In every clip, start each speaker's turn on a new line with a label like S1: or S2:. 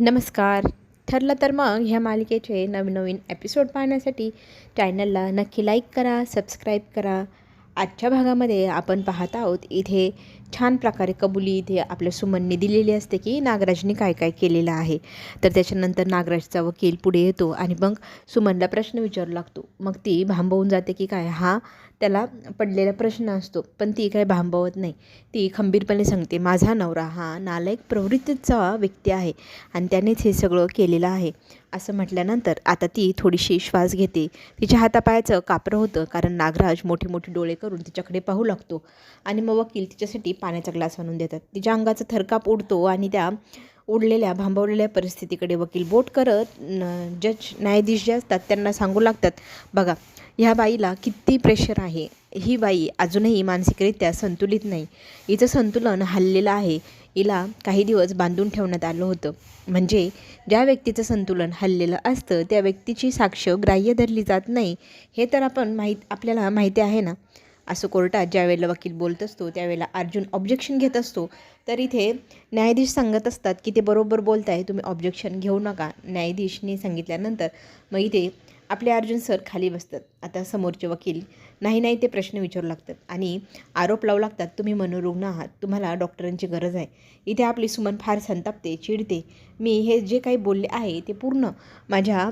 S1: नमस्कार. ठरलं तर मग ह्या मालिकेचे नवनवीन एपिसोड पाहण्यासाठी चॅनलला नक्की लाईक करा सबस्क्राईब करा. आजच्या भागामध्ये आपण पाहत आहोत इथे छान प्रकारे कबुली इथे आपल्या सुमनने दिलेली असते की नागराजने काय काय केलेलं आहे. तर त्याच्यानंतर नागराजचा वकील पुढे येतो आणि मग सुमनला प्रश्न विचारू लागतो. मग ती भांबवून जाते की काय? हा त्याला पडलेला प्रश्न असतो. पण ती काय भांबवत नाही. ती खंबीरपणे सांगते माझा नवरा हा नालायक प्रवृत्तीचा व्यक्ती आहे आणि त्यानेच हे सगळं केलेलं आहे. असं म्हटल्यानंतर आता ती थोडीशी श्वास घेते. तिच्या हातापायाचं कापरं होतं कारण नागराज मोठे मोठे डोळे करून तिच्याकडे पाहू लागतो. आणि मग वकील तिच्यासाठी पाण्याचा ग्लास आणून देतात. तिच्या अंगाचा थरकाप उडतो आणि त्या उडलेल्या भांबवलेल्या परिस्थितीकडे वकील बोट करत न जज न्यायाधीश जे असतात त्यांना सांगू लागतात बघा ह्या बाईला किती प्रेशर आहे. ही बाई अजूनही मानसिकरित्या संतुलित नाही. हिचं संतुलन हललेलं आहे. हिला काही दिवस बांधून ठेवण्यात आलं होतं. म्हणजे ज्या व्यक्तीचं संतुलन हललेलं असतं त्या व्यक्तीची साक्ष ग्राह्य धरली जात नाही. हे तर आपण माहीत आपल्याला माहिती आहे ना. असं कोर्टात ज्यावेळेला वकील बोलत असतो त्यावेळेला अर्जुन ऑब्जेक्शन घेत असतो. तर इथे न्यायाधीश सांगत असतात की ते बरोबर बोलत आहे तुम्ही ऑब्जेक्शन घेऊ नका. न्यायाधीशने सांगितल्यानंतर मग इथे आपले अर्जुन सर खाली बसतात. आता समोरचे वकील नाही नाही ते प्रश्न विचारू लागतात आणि आरोप लावू लागतात तुम्ही मनोरुग्ण आहात तुम्हाला डॉक्टरांची गरज आहे. इथे आपली सुमन फार संतापते चिडते. मी हे जे काही बोलले आहे ते पूर्ण माझ्या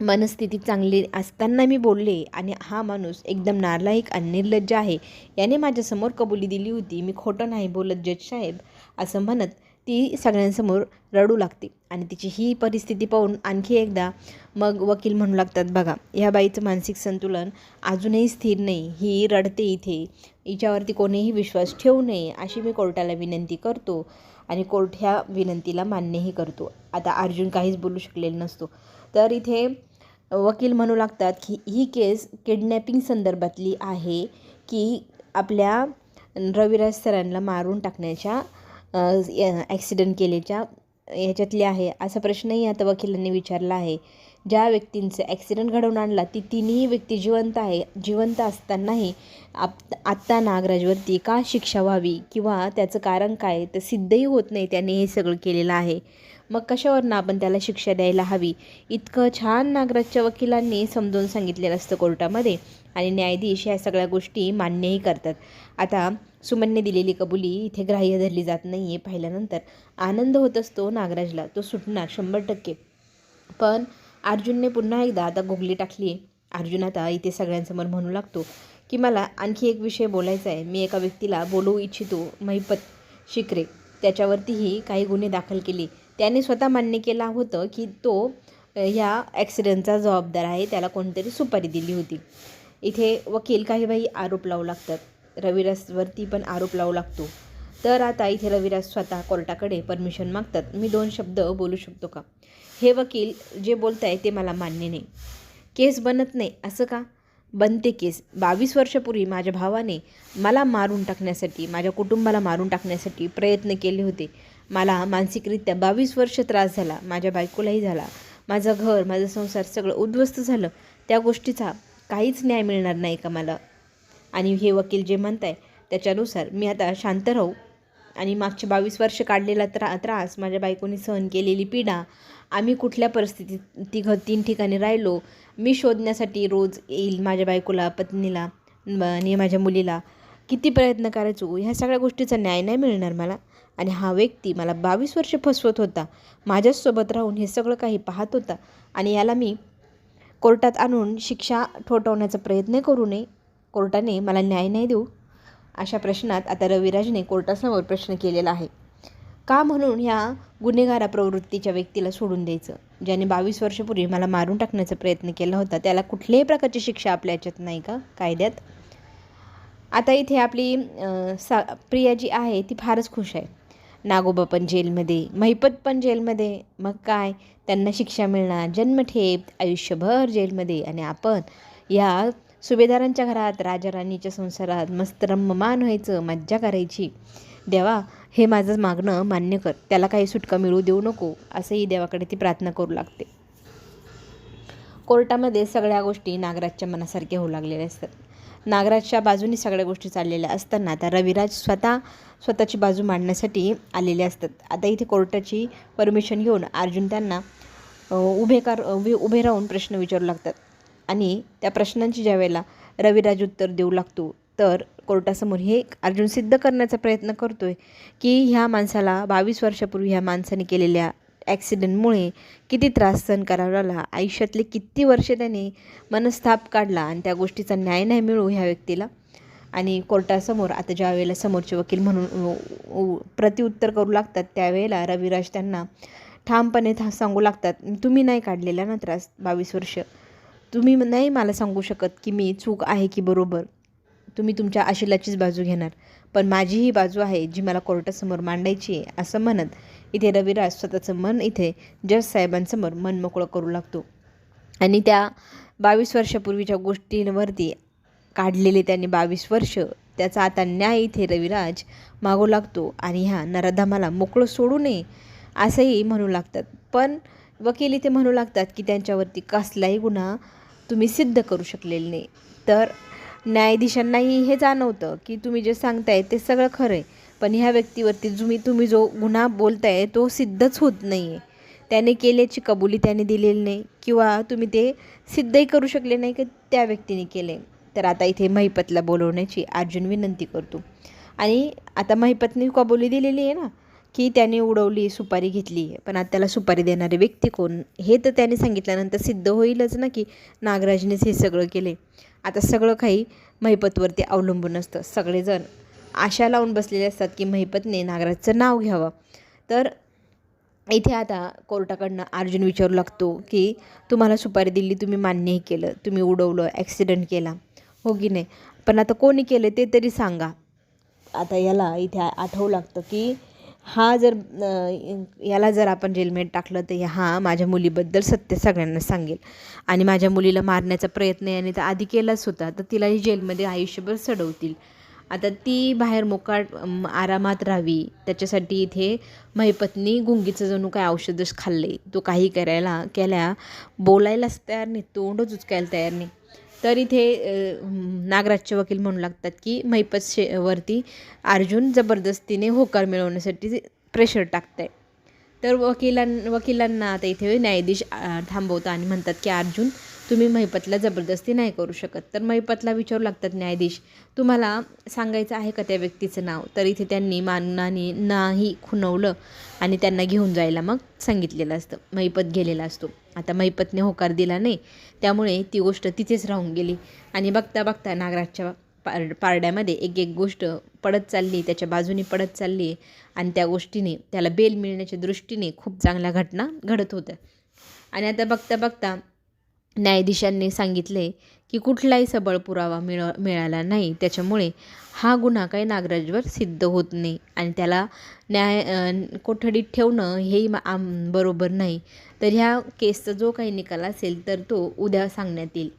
S1: मनस्थिती चांगली असताना मी बोलले आणि हा माणूस एकदम नालायक आणि निर्लज्ज आहे. याने माझ्यासमोर कबुली दिली होती. मी खोटं नाही बोलत जज साहेब असं म्हणत ती सगळ्यांसमोर रडू लागते आणि तिची ही परिस्थिती पाहून आणखी एकदा मग वकील म्हणू लागतात बघा ह्या बाईचं मानसिक संतुलन अजूनही स्थिर नाही. ही रडते इथे. हिच्यावरती कोणीही विश्वास ठेवू नये अशी मी कोर्टाला विनंती करतो आणि कोर्ट ह्या विनंतीला मान्यही करतो. आता अर्जुन काहीच बोलू शकलेला नसतो. तर इथे वकील म्हणू लागतात की ही केस किडनॅपिंग संदर्भातली आहे की आपल्या रविराज सरांना मारून टाकण्याच्या ॲक्सिडेंट केल्याच्या ह्याच्यातली आहे असा प्रश्नही आता वकिलांनी विचारला आहे. ज्या व्यक्तींचं ॲक्सिडेंट घडवून आणला ती तिन्ही व्यक्ती जिवंत आहे जिवंत असतानाही आप आत्ता नागराजवरती का शिक्षा व्हावी किंवा त्याचं कारण काय तर सिद्धही होत नाही त्याने हे सगळं केलेलं आहे. मग कशावरनं आपण त्याला शिक्षा द्यायला हवी? इतकं छान नागराजच्या वकिलांनी समजून सांगितलेलं असतं कोर्टामध्ये. आणि न्यायाधीश ह्या सगळ्या गोष्टी मान्यही करतात. आता सुमनने दिलेली कबुली इथे ग्राह्य धरली जात नाही आहे पाहिल्यानंतर. आनंद होत असतो नागराजला. तो सुटणार शंभर टक्के. पण अर्जुनने पुन्हा एकदा आता गुगली टाकली आहे अर्जुन आता इथे सगळ्यांसमोर म्हणू लागतो की मला आणखी एक विषय बोलायचा आहे. मी एका व्यक्तीला बोलवू इच्छितो महिपत शिकरे. त्याच्यावरतीही काही गुन्हे दाखल केले. त्याने स्वतः मान्य केला होतं की तो ह्या ॲक्सिडेंटचा जबाबदार आहे त्याला कोणतरी सुपारी दिली होती. इथे वकील काही बाई आरोप लावू लागतात. रविराजवरती पण आरोप लावू लागतो. तर आता इथे रविराज स्वतः कोर्टाकडे परमिशन मागतात. मी दोन शब्द बोलू शकतो का? हे वकील जे बोलत आहे ते मला मान्य नाही. केस बनत नाही असं का? बनते केस. बावीस वर्षापूर्वी माझ्या भावाने मला मारून टाकण्यासाठी माझ्या कुटुंबाला मारून टाकण्यासाठी प्रयत्न केले होते. मला मानसिकरित्या बावीस वर्ष त्रास झाला माझ्या बायकोलाही झाला माझं घर माझं संसार सगळं उद्ध्वस्त झालं. त्या गोष्टीचा काहीच न्याय मिळणार नाही का मला? आणि हे वकील जे म्हणत आहे त्याच्यानुसार मी आता शांत राहू. आणि मागचे बावीस वर्ष काढलेला त्रा त्रास माझ्या बायकोने सहन केलेली पीडा आम्ही कुठल्या परिस्थितीत तिघं तीन ठिकाणी राहिलो मी शोधण्यासाठी रोज येईल माझ्या बायकोला पत्नीला आणि माझ्या मुलीला. किती प्रयत्न करायचो? ह्या सगळ्या गोष्टीचा न्याय नाही मिळणार मला. आणि हा व्यक्ती मला बावीस वर्ष फसवत होता. माझ्याचसोबत राहून हे सगळं काही पाहत होता आणि याला मी कोर्टात आणून शिक्षा ठोठवण्याचा प्रयत्न करू नये कोर्टाने मला न्याय नाही देऊ अशा प्रश्नात आता रविराजने कोर्टासमोर प्रश्न केलेला आहे. का म्हणून ह्या गुन्हेगारा प्रवृत्तीच्या व्यक्तीला सोडून द्यायचं? ज्याने बावीस वर्षापूर्वी मला मारून टाकण्याचा प्रयत्न केला होता त्याला कुठल्याही प्रकारची शिक्षा आपल्या याच्यात नाही का? कायद्यात? आता इथे आपली सा प्रिया जी आहे ती फारच खुश आहे. नागोबा पण जेलमध्ये महिपत पण जेलमध्ये. मग काय? त्यांना शिक्षा मिळणार. जन्मठेप आयुष्यभर जेलमध्ये. आणि आपण या सुभेदारांच्या घरात राजाराणीच्या संसारात मस्त रम्ममान व्हायचं मज्जा करायची. देवा हे माझं मागणं मान्य कर. त्याला काही सुटका मिळू देऊ नको असंही देवाकडे ती प्रार्थना करू लागते. कोर्टामध्ये सगळ्या गोष्टी नागराजच्या मनासारख्या होऊ लागलेल्या असतात. नागराजच्या बाजूने सगळ्या गोष्टी चाललेल्या असताना आता रविराज स्वतः स्वतःची बाजू मांडण्यासाठी आलेले असतात. आता इथे कोर्टाची परमिशन घेऊन अर्जुन त्यांना उभे कार उभे उभे राहून प्रश्न विचारू लागतात. आणि त्या प्रश्नांची ज्या वेळेला रविराज उत्तर देऊ लागतो तर कोर्टासमोर हे अर्जुन सिद्ध करण्याचा प्रयत्न करतोय की ह्या माणसाला बावीस वर्षापूर्वी ह्या माणसाने केलेल्या ॲक्सिडेंटमुळे किती त्रास सहन करावा लागला. आयुष्यातले किती वर्षे त्याने मनस्ताप काढला आणि त्या गोष्टीचा न्याय नाही मिळू ह्या व्यक्तीला. आणि कोर्टासमोर आता ज्या वेळेला समोरचे वकील म्हणून प्रतिउत्तर करू लागतात त्यावेळेला रविराज त्यांना ठामपणे था सांगू लागतात तुम्ही नाही काढलेला ना त्रास बावीस वर्ष? तुम्ही नाही मला सांगू शकत की मी चूक आहे की बरोबर? तुम्ही तुमच्या आशिलाचीच बाजू घेणार. पण माझी ही बाजू आहे जी मला कोर्टासमोर मांडायची आहे असं म्हणत इथे रविराज स्वतःचं मन इथे जज साहेबांसमोर मन मोकळं करू लागतो. आणि त्या बावीस वर्षापूर्वीच्या गोष्टींवरती काढलेले त्यांनी बावीस वर्ष त्याचा आता न्याय इथे रविराज मागू लागतो आणि ह्या नराधामाला मोकळं सोडू नये असंही म्हणू लागतात. पण वकील इथे म्हणू लागतात की त्यांच्यावरती कसलाही गुन्हा तुम्ही सिद्ध करू शकलेले नाही. तर न्यायाधीशांनाही हे जाणवतं की तुम्ही जे सांगताय ते सगळं खरं आहे पण ह्या व्यक्तीवरती तुम्ही तुम्ही जो गुन्हा बोलताय तो सिद्धच होत नाही आहे त्याने केल्याची कबुली त्याने दिलेली नाही किंवा तुम्ही ते सिद्धही करू शकले नाही की त्या व्यक्तीने केले. तर आता इथे महिपतला बोलवण्याची अर्जुन विनंती करतो. आणि आता महिपतने कबुली दिलेली आहे ना की त्याने उडवली सुपारी घेतली. पण आता त्याला सुपारी देणारे व्यक्ती कोण? हे तर त्याने सांगितल्यानंतर सिद्ध होईलच ना की नागराजनेच हे सगळं केले. आता सगळं काही महिपतवरती अवलंबून असतं. सगळेजण आशा लावून बसलेले असतात की महिपतने नागराजचं नाव घ्यावं. तर इथे आता कोर्टाकडनं अर्जुन विचारू लागतो की तुम्हाला सुपारी दिली तुम्ही मान्यही केलं तुम्ही उडवलं ॲक्सिडेंट केला. हो की नाही? पण आता कोणी केलं ते तरी सांगा. आता याला इथे आठवू लागतं की हा जर याला जर आपण जेलमेट टाकलं तर हा माझ्या मुलीबद्दल सत्य सगळ्यांना सांगेल. आणि माझ्या मुलीला मारण्याचा प्रयत्न याने तर आधी केलाच होता तर तिलाही जेलमध्ये आयुष्यभर सडवतील. आता ती बाहेर मोकाट आरामात राहावी. त्याच्यासाठी इथे महिपत्नी गुंगीचं जणू काय औषधच खाल्ले. तो काही करायला केल्या. बोलायलाच तयार नाही. तोंडच उचकायला तयार नाही. तर इथे नागराजचे वकील म्हणू लागतात की महिपत शे वरती अर्जुन जबरदस्तीने होकार मिळवण्यासाठी प्रेशर टाकत आहे तर वकिलां वकिलांना आता इथे न्यायाधीश थांबवतात आणि म्हणतात की अर्जुन तुम्ही महिपतला जबरदस्ती नाही करू शकत. तर महिपतला विचारू लागतात न्यायाधीश तुम्हाला सांगायचं आहे का त्या व्यक्तीचं नाव? तर इथे त्यांनी माननाने नाही खुणवलं आणि त्यांना घेऊन जायला मग सांगितलेलं असतं. महिपत गेलेला असतो. आता महिपतने होकार दिला नाही. त्यामुळे ती गोष्ट तिथेच राहून गेली. आणि बघता बघता नागराजच्या पार पारड्यामध्ये एक एक गोष्ट पडत चालली त्याच्या बाजूने पडत चालली आणि त्या गोष्टीने त्याला बेल मिळण्याच्या दृष्टीने खूप चांगल्या घटना घडत होत्या. आणि आता बघता बघता न्यायाधीशांनी सांगितले की कुठलाही सबळ पुरावा मिळ मिळाला नाही. त्याच्यामुळे हा गुन्हा काही नागराजवर सिद्ध होत नाही आणि त्याला न्याय कोठडीत ठेवणं हेही मा- आम बरोबर नाही. तर ह्या केसचा जो काही निकाल असेल तर तो उद्या सांगण्यात येईल.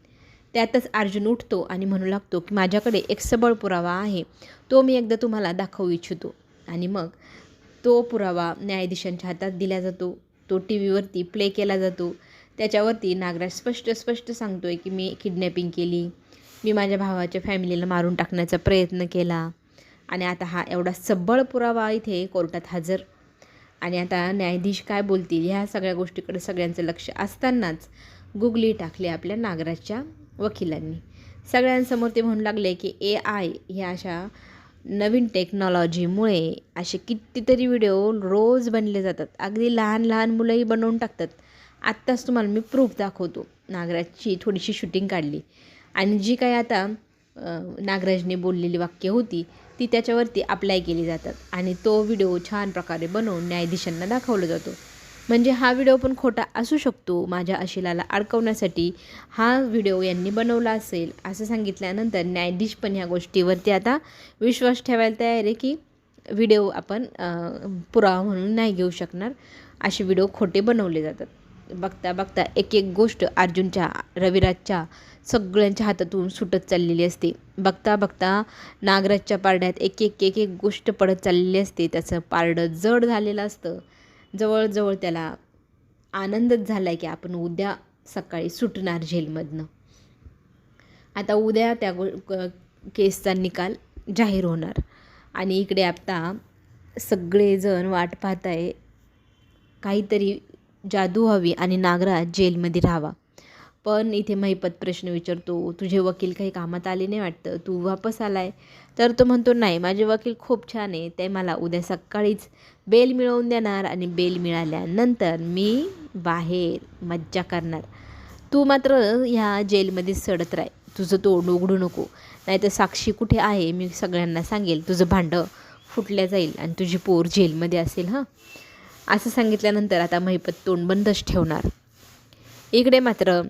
S1: त्यातच अर्जुन उठतो आणि म्हणू लागतो की माझ्याकडे एक सबळ पुरावा आहे. तो मी एकदा तुम्हाला दाखवू इच्छितो. आणि मग तो पुरावा न्यायाधीशांच्या हातात दिला जातो. तो टी व्हीवरती प्ले केला जातो. त्याच्यावरती नागराज स्पष्ट स्पष्ट सांगतोय की मी किडनॅपिंग केली. मी माझ्या भावाच्या फॅमिलीला मारून टाकण्याचा प्रयत्न केला. आणि आता हा एवढा सबळ पुरावा इथे कोर्टात हजर. आणि आता न्यायाधीश काय बोलतील ह्या सगळ्या गोष्टीकडे सगळ्यांचं लक्ष असतानाच गुगली टाकले आपल्या नागराजच्या वकिलांनी. सगळ्यांसमोर ते म्हणू लागले की ए आय ह्या अशा नवीन टेक्नॉलॉजीमुळे असे कितीतरी व्हिडिओ रोज बनले जातात. अगदी लहान लहान मुलंही बनवून टाकतात. आत्ताच तुम्हाला मी प्रूफ दाखवतो. नागराजची थोडीशी शूटिंग काढली. आणि जी काय आता नागराजने बोललेली वाक्य होती ती त्याच्यावरती अप्लाय केली जातात. आणि तो व्हिडिओ छान प्रकारे बनवून न्यायाधीशांना दाखवला जातो. म्हणजे हा व्हिडिओ पण खोटा असू शकतो. माझ्या अशिलाला अडकवण्यासाठी हा व्हिडिओ यांनी बनवला असेल असं सांगितल्यानंतर न्यायाधीश पण ह्या गोष्टीवरती आता विश्वास ठेवायला तयार आहे की व्हिडिओ आपण पुरावा म्हणून नाही घेऊ शकणार. असे व्हिडिओ खोटे बनवले जातात. बघता बघता एक एक गोष्ट अर्जुनच्या रविराजच्या सगळ्यांच्या हातातून सुटत चाललेली असते. बघता बघता नागराजच्या पारड्यात एक एक एक एक गोष्ट पडत चाललेली असते. त्याचं पारडं जड झालेलं असतं. जवळजवळ त्याला आनंदच झाला आहे की आपण उद्या सकाळी सुटणार झेलमधनं आता उद्या त्या गो क- केसचा निकाल जाहीर होणार. आणि इकडे आता सगळेजण वाट पाहत आहे काहीतरी जादू हवी आणि नागराज जेलमध्ये राहावा. पण इथे महिपत प्रश्न विचारतो तुझे वकील काही कामात आले नाही वाटतं? तू वापस आलाय? तर तो म्हणतो नाही माझे वकील खूप छान आहे. ते मला उद्या सकाळीच बेल मिळवून देणार आणि बेल मिळाल्यानंतर मी बाहेर मज्जा करणार. तू मात्र ह्या जेलमध्ये सडत राह. तुझं तोंड उघडू नको. नाही तर साक्षी कुठे आहे? मी सगळ्यांना सांगेल. तुझं भांडं फुटल्या जाईल आणि तुझी पोर जेलमध्ये असेल हां? असं सांगितल्यानंतर आता महिपत तोंडबंदच ठेवणार. इकडे मात्र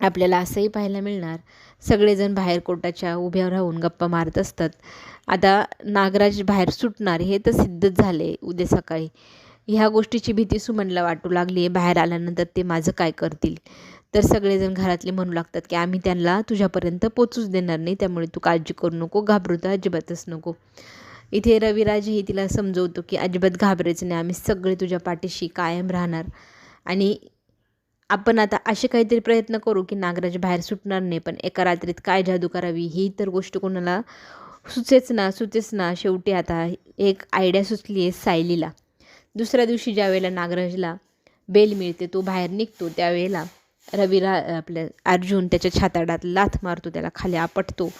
S1: आपल्याला असंही पाहायला मिळणार. सगळेजण बाहेर कोर्टाच्या उभ्या राहून गप्पा मारत असतात. आता नागराज बाहेर सुटणार हे तर सिद्धच झाले उद्या सकाळी. ह्या गोष्टीची भीती सुमनला वाटू लागली आहे. बाहेर आल्यानंतर ते माझं काय करतील? तर सगळेजण घरातले म्हणू लागतात की आम्ही त्यांना तुझ्यापर्यंत पोचूच देणार नाही त्यामुळे तू काळजी करू नको घाबरू तर अजिबातच नको. इथे रविराजही तिला समजवतो की अजिबात घाबरायचं नाही आम्ही सगळे तुझ्या पाठीशी कायम राहणार. आणि आपण आता असे काहीतरी प्रयत्न करू की नागराज बाहेर सुटणार नाही पण एका रात्रीत काय जादू करावी ही तर गोष्ट कोणाला सुचेच ना सुचेच ना. शेवटी आता एक आयडिया सुचली आहे सायलीला. दुसऱ्या दिवशी ज्या वेळेला नागराजला बेल मिळते तो बाहेर निघतो. त्यावेळेला रविरा आपल्या अर्जुन त्याच्या छाताडात लाथ मारतो त्याला खाली आपटतो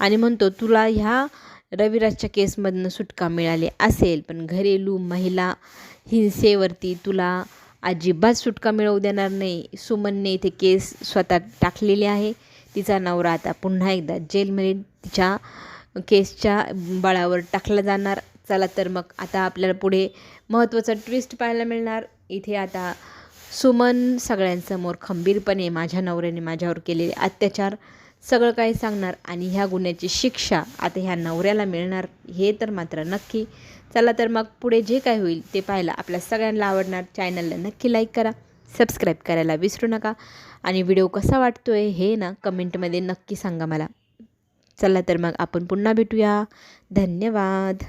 S1: आणि म्हणतो तुला ह्या रविराजच्या केसमधनं सुटका मिळाली असेल पण घरेलू महिला हिंसेवरती तुला अजिबात सुटका मिळवू देणार नाही. सुमनने इथे केस स्वतः टाकलेली आहे. तिचा नवरा आता पुन्हा एकदा जेलमध्ये तिच्या केसच्या बळावर टाकला जाणार. चला तर मग आता आपल्याला पुढे महत्त्वाचा ट्विस्ट पाहायला मिळणार. इथे आता सुमन सगळ्यांसमोर खंबीरपणे माझ्या नवऱ्याने माझ्यावर केलेले अत्याचार सगळं काही सांगणार आणि ह्या गुन्ह्याची शिक्षा आता ह्या नवऱ्याला मिळणार हे तर मात्र नक्की. चला तर मग पुढे जे काय होईल ते पाहायला आपल्या सगळ्यांना आवडणार. चॅनलला नक्की लाईक करा सबस्क्राईब करायला विसरू नका. आणि व्हिडिओ कसा वाटतो आहे हे ना कमेंटमध्ये नक्की सांगा मला. चला तर मग आपण पुन्हा भेटूया. धन्यवाद.